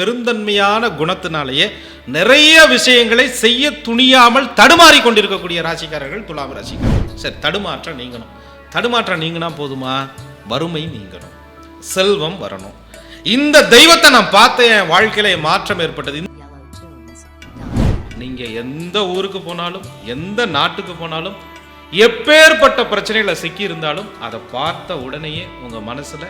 பெருந்தன்மையான குணத்தினாலேயே நிறைய விஷயங்களை செய்ய துணியாமல் தடுமாறி கொண்டிருக்கக்கூடிய ராசிக்காரர்கள் துலாம் ராசிக்காரர்கள். சரி தடுமாற்றம் நீங்கணும். தடுமாற்றம் நீங்கினா போதுமா? வறுமை நீங்கணும். செல்வம் வரணும். இந்த தெய்வத்தை நான் பார்த்தேன் என் வாழ்க்கையில மாற்றம் ஏற்பட்டது. நீங்க எந்த ஊருக்கு போனாலும் எந்த நாட்டுக்கு போனாலும் எப்பேற்பட்ட பிரச்சனைகளை சிக்கி இருந்தாலும் அதை பார்த்த உடனேயே உங்க மனசுல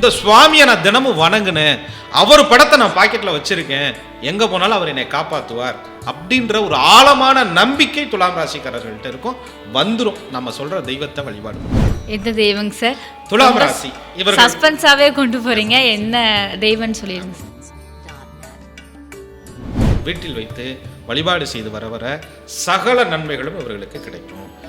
இந்த சுவாமியை நான் தினமும் வணங்குனேன் அவர் படத்தை நான் பாக்கெட்ல வச்சிருக்கேன். எங்க போனாலும் அவர் என்னை காப்பாத்துவார். அப்படின்ற ஒரு ஆழமான நம்பிக்கை துலாம் ராசிக்காரர்கள்ட்ட இருக்கும். வந்துரும். நம்ம சொல்ற தெய்வத்தை வழிபாடு. எந்த தெய்வங்க சார்? துலாம் ராசி. இவர்கள் சஸ்பென்ஸாவே கொண்டு போறீங்க. என்ன தெய்வம்னு சொல்லிடுங்க சார். வீட்டில் வைத்து வழிபாடு செய்து வர வர சகல நன்மைகளும் இவர்களுக்கு கிடைக்கும்.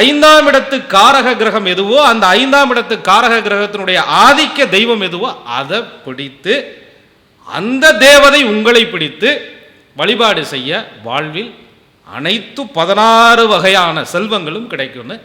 ஐந்தாம் இடத்து காரக கிரகம் எதுவோ அந்த ஐந்தாம் இடத்து காரக கிரகத்தினுடைய ஆதிக்க தெய்வம் எதுவோ அதை பிடித்து அந்த தேவதை உங்களை பிடித்து வழிபாடு செய்ய வாழ்வில் அனைத்து பதினாறு வகையான செல்வங்களும் கிடைக்கும்னு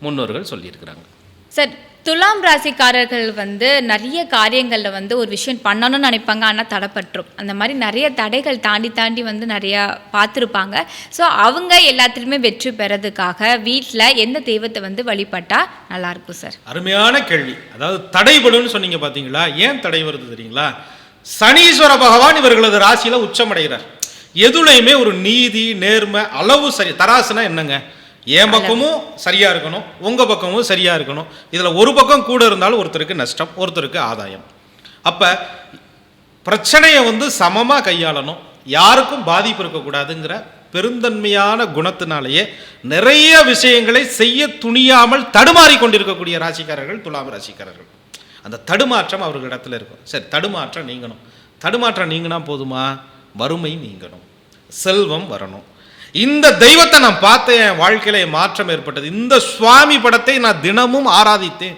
முன்னோர்கள் சொல்லியிருக்கிறாங்க. சார் துலாம் ராசிக்காரர்கள் வந்து நிறைய காரியங்களில் வந்து ஒரு விஷயம் பண்ணணும்னு நினைப்பாங்க. ஆனால் தடைப்பட்டுரும். அந்த மாதிரி நிறைய தடைகள் தாண்டி தாண்டி வந்து நிறையா பார்த்துருப்பாங்க. ஸோ அவங்க எல்லாத்துலேயுமே வெற்றி பெறதுக்காக வீட்டில் எந்த தெய்வத்தை வந்து வழிபட்டா நல்லாயிருக்கும் சார் அருமையான கேள்வி. அதாவது தடைபடும்னு சொன்னீங்க பார்த்தீங்களா ஏன் தடை வருது தெரியுங்களா? சனீஸ்வர பகவான் இவர்களது ராசியில் உச்சமடைகிறார். எதுலையுமே ஒரு நீதி நேர்மை அளவு சரி தராசுனா என்னங்க? என் பக்கமும் சரியா இருக்கணும் உங்க பக்கமும் சரியா இருக்கணும். இதுல ஒரு பக்கம் கூட இருந்தாலும் ஒருத்தருக்கு நஷ்டம் ஒருத்தருக்கு ஆதாயம். அப்ப பிரச்சனையை வந்து சமமாக கையாளணும். யாருக்கும் பாதிப்பு இருக்கக்கூடாதுங்கிற பெருந்தன்மையான குணத்தினாலேயே நிறைய விஷயங்களை செய்ய துணியாமல் தடுமாறி கொண்டிருக்கக்கூடிய ராசிக்காரர்கள் துலாம் ராசிக்காரர்கள். அந்த தடுமாற்றம் அவர்களிடத்துல இருக்கும். சரி தடுமாற்றம் நீங்கணும். தடுமாற்றம் நீங்கினா போதுமா? வறுமை நீங்கணும். செல்வம் வரணும். இந்த தெய்வத்தை நான் பார்த்தேன் என் வாழ்க்கையில மாற்றம் ஏற்பட்டது. இந்த சுவாமி படத்தை நான் தினமும் ஆராதித்தேன்.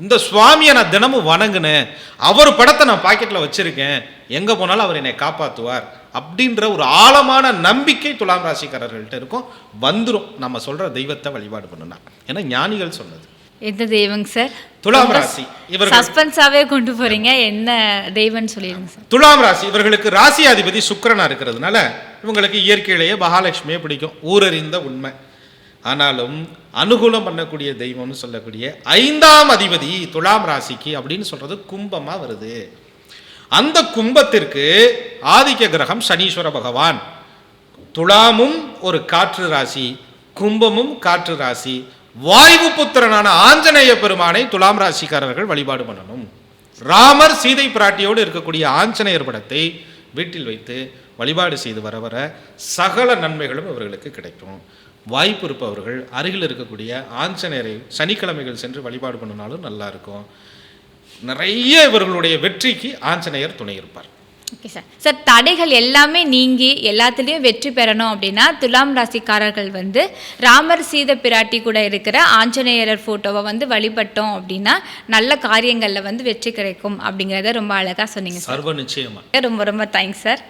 இந்த சுவாமியை நான் தினமும் வணங்குனேன். அவர் படத்தை நான் பாக்கெட்டில் வச்சிருக்கேன். எங்கே போனாலும் அவர் என்னை காப்பாற்றுவார் அப்படின்ற ஒரு ஆழமான நம்பிக்கை துலாம் ராசிக்காரர்கள்ட்ட இருக்கும். வந்துரும். நம்ம சொல்கிற தெய்வத்தை வழிபாடு பண்ணுனா. ஏன்னா ஞானிகள் சொன்னது. எந்த தெய்வங்க சார்? துலாம் ராசி. இவர்கள் சஸ்பென்ஸாவே கொண்டு போறீங்க. என்ன தெய்வம்னு சொல்லிடுங்க சார். துலாம் ராசி. இவர்களுக்கு ராசி அதிபதி சுக்கிரனா இருக்கிறதுனால இவங்களுக்கு இயற்கையிலேயே மகாலட்சுமியை பிடிக்கும். ஊரறிந்த உண்மை. ஆனாலும் அனுகூலம் பண்ணக்கூடிய தெய்வம்னு சொல்லக்கூடிய ஐந்தாம் அதிபதி துலாம் ராசிக்கு அப்படின்னு சொல்றது கும்பமாக வருது. அந்த கும்பத்திற்கு ஆதிக்க கிரகம் சனீஸ்வர பகவான். துலாமும் ஒரு காற்று ராசி கும்பமும் காற்று ராசி. வாயு புத்திரனான ஆஞ்சநேய பெருமானை துலாம் ராசிக்காரர்கள் வழிபாடு பண்ணணும். ராமர் சீதை பிராட்டியோடு இருக்கக்கூடிய ஆஞ்சநேயர் படத்தை வீட்டில் வைத்து வழிபாடு செய்து வர வர சகல நன்மைகளும் இவர்களுக்கு கிடைக்கும். வாய்ப்பு இருப்பவர்கள் அருகில் இருக்கக்கூடிய ஆஞ்சநேயரை சனிக்கிழமைகள் சென்று வழிபாடு பண்ணினாலும் நல்லா இருக்கும். நிறைய இவர்களுடைய வெற்றிக்கு ஆஞ்சநேயர் துணை இருப்பார். ஓகே சார் சார் தடைகள் எல்லாமே நீங்கி எல்லாத்துலேயும் வெற்றி பெறணும் அப்படின்னா துலாம் ராசிக்காரர்கள் வந்து ராமர் சீத பிராட்டி கூட இருக்கிற ஆஞ்சநேயரர் ஃபோட்டோவை வந்து வழிபட்டோம் அப்படின்னா நல்ல காரியங்களில் வந்து வெற்றி கிடைக்கும் அப்படிங்கிறத ரொம்ப அழகாக சொன்னீங்க சார் சர்வ நிச்சயமா. ரொம்ப ரொம்ப தேங்க்ஸ் சார்